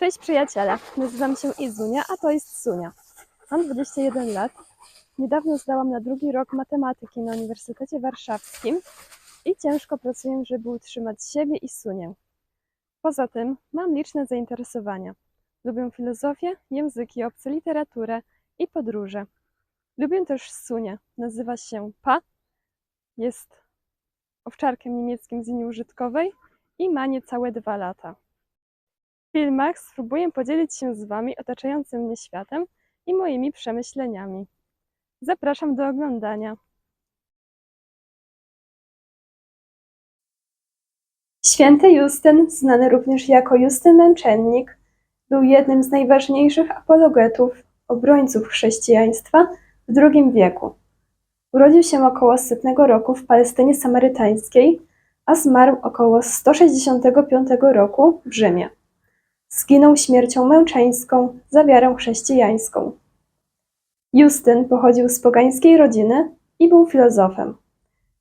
Cześć przyjaciele, nazywam się Izunia, a to jest Sunia. Mam 21 lat. Niedawno zdałam na drugi rok matematyki na Uniwersytecie Warszawskim i ciężko pracuję, żeby utrzymać siebie i Sunię. Poza tym mam liczne zainteresowania. Lubię filozofię, języki obce, literaturę i podróże. Lubię też Sunię. Nazywa się Pa. Jest owczarkiem niemieckim z linii użytkowej i ma niecałe dwa lata. Filmach spróbuję podzielić się z Wami otaczającym mnie światem i moimi przemyśleniami. Zapraszam do oglądania. Święty Justyn, znany również jako Justyn Męczennik, był jednym z najważniejszych apologetów, obrońców chrześcijaństwa w II wieku. Urodził się około 100 roku w Palestynie Samarytańskiej, a zmarł około 165 roku w Rzymie. Zginął śmiercią męczeńską za wiarę chrześcijańską. Justyn pochodził z pogańskiej rodziny i był filozofem.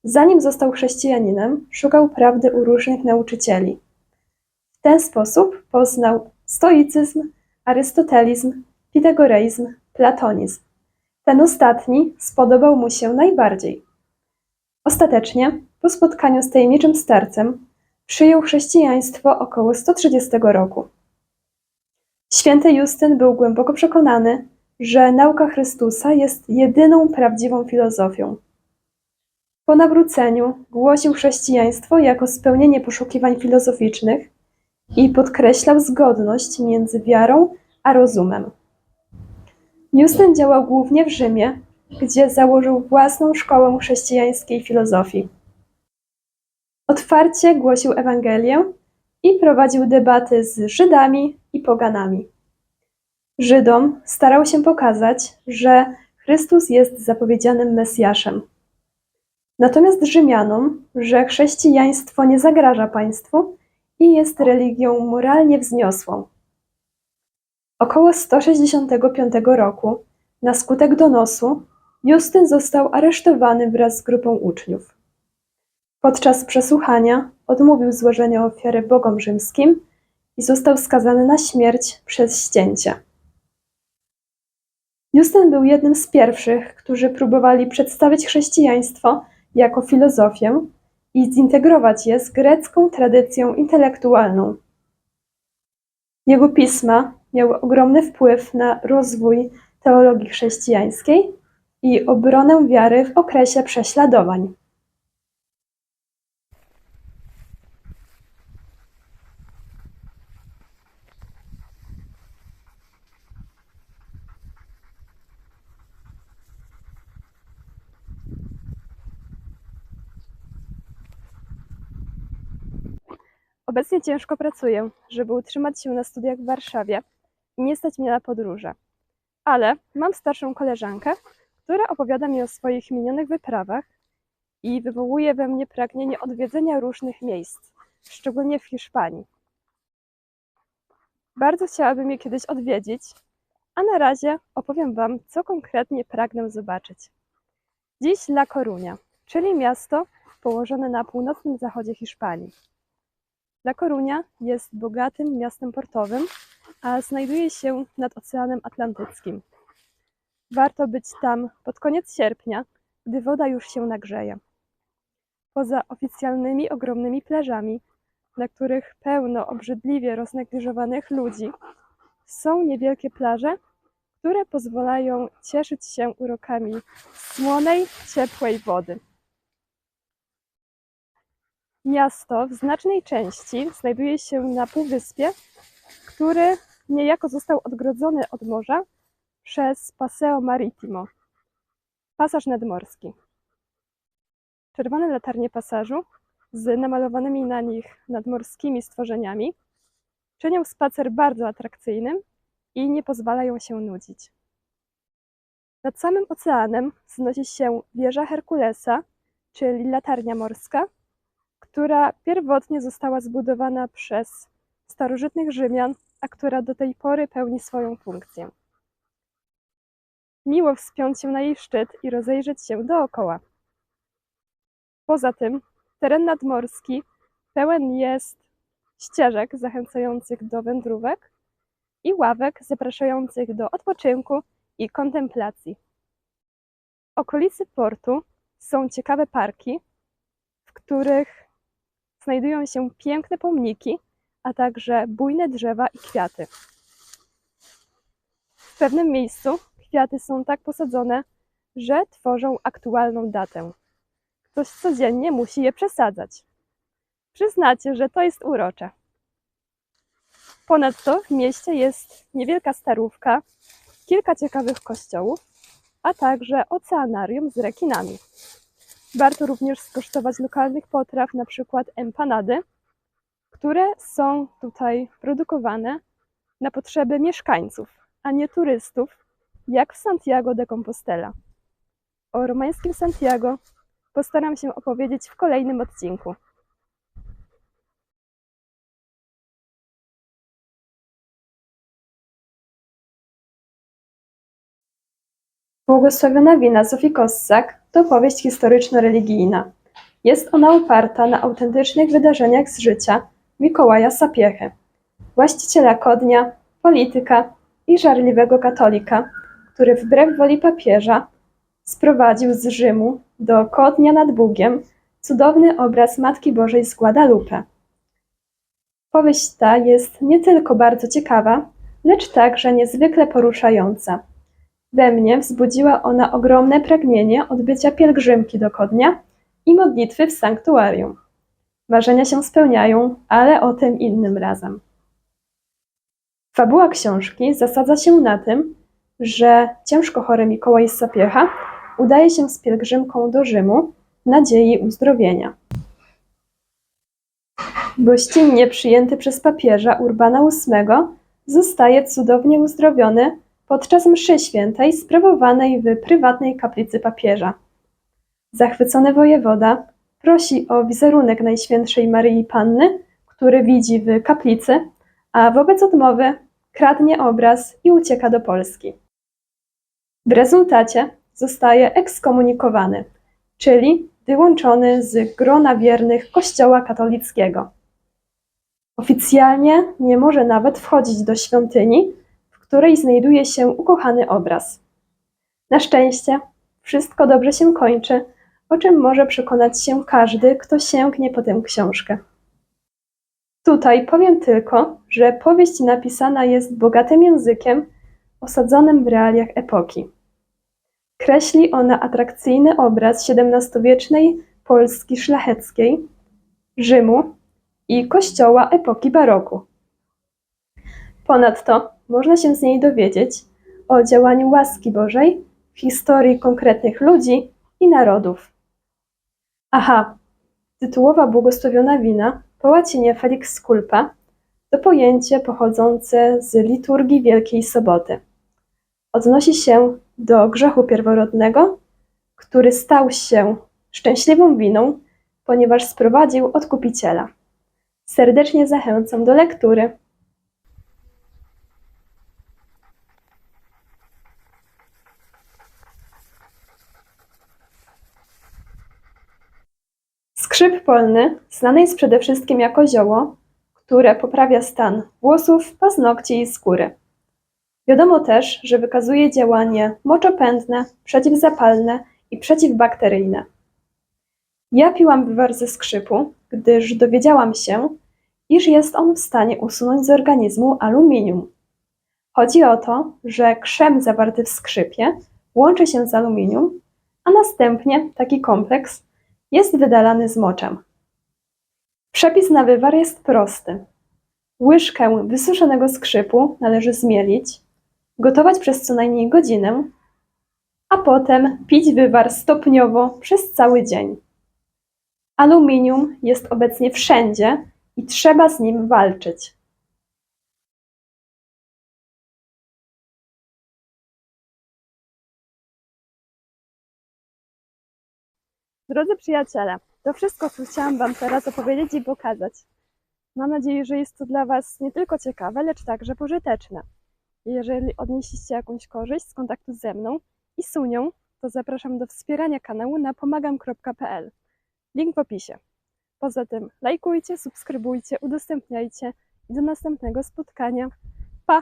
Zanim został chrześcijaninem, szukał prawdy u różnych nauczycieli. W ten sposób poznał stoicyzm, arystotelizm, pitagoreizm, platonizm. Ten ostatni spodobał mu się najbardziej. Ostatecznie, po spotkaniu z tajemniczym starcem, przyjął chrześcijaństwo około 130 roku. Święty Justyn był głęboko przekonany, że nauka Chrystusa jest jedyną prawdziwą filozofią. Po nawróceniu głosił chrześcijaństwo jako spełnienie poszukiwań filozoficznych i podkreślał zgodność między wiarą a rozumem. Justyn działał głównie w Rzymie, gdzie założył własną szkołę chrześcijańskiej filozofii. Otwarcie głosił Ewangelię i prowadził debaty z Żydami i poganami. Żydom starał się pokazać, że Chrystus jest zapowiedzianym Mesjaszem. Natomiast Rzymianom, że chrześcijaństwo nie zagraża państwu i jest religią moralnie wzniosłą. Około 165 roku, na skutek donosu, Justyn został aresztowany wraz z grupą uczniów. Podczas przesłuchania odmówił złożenia ofiary bogom rzymskim i został skazany na śmierć przez ścięcie. Justyn był jednym z pierwszych, którzy próbowali przedstawić chrześcijaństwo jako filozofię i zintegrować je z grecką tradycją intelektualną. Jego pisma miały ogromny wpływ na rozwój teologii chrześcijańskiej i obronę wiary w okresie prześladowań. Obecnie ciężko pracuję, żeby utrzymać się na studiach w Warszawie i nie stać mnie na podróże. Ale mam starszą koleżankę, która opowiada mi o swoich minionych wyprawach i wywołuje we mnie pragnienie odwiedzenia różnych miejsc, szczególnie w Hiszpanii. Bardzo chciałabym je kiedyś odwiedzić, a na razie opowiem Wam, co konkretnie pragnę zobaczyć. Dziś La Coruña, czyli miasto położone na północnym zachodzie Hiszpanii. La Coruña jest bogatym miastem portowym, a znajduje się nad Oceanem Atlantyckim. Warto być tam pod koniec sierpnia, gdy woda już się nagrzeje. Poza oficjalnymi ogromnymi plażami, na których pełno obrzydliwie roznegliżowanych ludzi, są niewielkie plaże, które pozwalają cieszyć się urokami słonej, ciepłej wody. Miasto w znacznej części znajduje się na półwyspie, który niejako został odgrodzony od morza przez Paseo Maritimo, pasaż nadmorski. Czerwone latarnie pasażu z namalowanymi na nich nadmorskimi stworzeniami czynią spacer bardzo atrakcyjnym i nie pozwalają się nudzić. Nad samym oceanem wznosi się wieża Herkulesa, czyli latarnia morska, która pierwotnie została zbudowana przez starożytnych Rzymian, a która do tej pory pełni swoją funkcję. Miło wspiąć się na jej szczyt i rozejrzeć się dookoła. Poza tym, teren nadmorski pełen jest ścieżek zachęcających do wędrówek i ławek zapraszających do odpoczynku i kontemplacji. W okolicy portu są ciekawe parki, w których znajdują się piękne pomniki, a także bujne drzewa i kwiaty. W pewnym miejscu kwiaty są tak posadzone, że tworzą aktualną datę. Ktoś codziennie musi je przesadzać. Przyznacie, że to jest urocze. Ponadto w mieście jest niewielka starówka, kilka ciekawych kościołów, a także oceanarium z rekinami. Warto również skosztować lokalnych potraw, na przykład empanady, które są tutaj produkowane na potrzeby mieszkańców, a nie turystów, jak w Santiago de Compostela. O romańskim Santiago postaram się opowiedzieć w kolejnym odcinku. Błogosławiona wina Zofii Kossak to powieść historyczno-religijna. Jest ona oparta na autentycznych wydarzeniach z życia Mikołaja Sapiechy, właściciela Kodnia, polityka i żarliwego katolika, który wbrew woli papieża sprowadził z Rzymu do Kodnia nad Bugiem cudowny obraz Matki Bożej z Guadalupe. Powieść ta jest nie tylko bardzo ciekawa, lecz także niezwykle poruszająca. We mnie wzbudziła ona ogromne pragnienie odbycia pielgrzymki do Kodnia i modlitwy w sanktuarium. Marzenia się spełniają, ale o tym innym razem. Fabuła książki zasadza się na tym, że ciężko chory Mikołaj z Sapiecha udaje się z pielgrzymką do Rzymu w nadziei uzdrowienia. Gościnnie przyjęty przez papieża Urbana VIII zostaje cudownie uzdrowiony podczas mszy świętej sprawowanej w prywatnej kaplicy papieża. Zachwycony wojewoda prosi o wizerunek Najświętszej Maryi Panny, który widzi w kaplicy, a wobec odmowy kradnie obraz i ucieka do Polski. W rezultacie zostaje ekskomunikowany, czyli wyłączony z grona wiernych Kościoła katolickiego. Oficjalnie nie może nawet wchodzić do świątyni, której znajduje się ukochany obraz. Na szczęście wszystko dobrze się kończy, o czym może przekonać się każdy, kto sięgnie po tę książkę. Tutaj powiem tylko, że powieść napisana jest bogatym językiem osadzonym w realiach epoki. Kreśli ona atrakcyjny obraz XVII-wiecznej Polski szlacheckiej, Rzymu i kościoła epoki baroku. Ponadto można się z niej dowiedzieć o działaniu łaski Bożej w historii konkretnych ludzi i narodów. Aha, tytułowa błogosławiona wina po łacinie Felix Culpa to pojęcie pochodzące z liturgii Wielkiej Soboty. Odnosi się do grzechu pierworodnego, który stał się szczęśliwą winą, ponieważ sprowadził odkupiciela. Serdecznie zachęcam do lektury. Polny znany jest przede wszystkim jako zioło, które poprawia stan włosów, paznokci i skóry. Wiadomo też, że wykazuje działanie moczopędne, przeciwzapalne i przeciwbakteryjne. Ja piłam wywar ze skrzypu, gdyż dowiedziałam się, iż jest on w stanie usunąć z organizmu aluminium. Chodzi o to, że krzem zawarty w skrzypie łączy się z aluminium, a następnie taki kompleks jest wydalany z moczem. Przepis na wywar jest prosty. Łyżkę wysuszonego skrzypu należy zmielić, gotować przez co najmniej godzinę, a potem pić wywar stopniowo przez cały dzień. Aluminium jest obecnie wszędzie i trzeba z nim walczyć. Drodzy przyjaciele, to wszystko, co chciałam Wam teraz opowiedzieć i pokazać. Mam nadzieję, że jest to dla Was nie tylko ciekawe, lecz także pożyteczne. Jeżeli odnieśliście jakąś korzyść z kontaktu ze mną i Sunią, to zapraszam do wspierania kanału na pomagam.pl. Link w opisie. Poza tym lajkujcie, subskrybujcie, udostępniajcie i do następnego spotkania. Pa!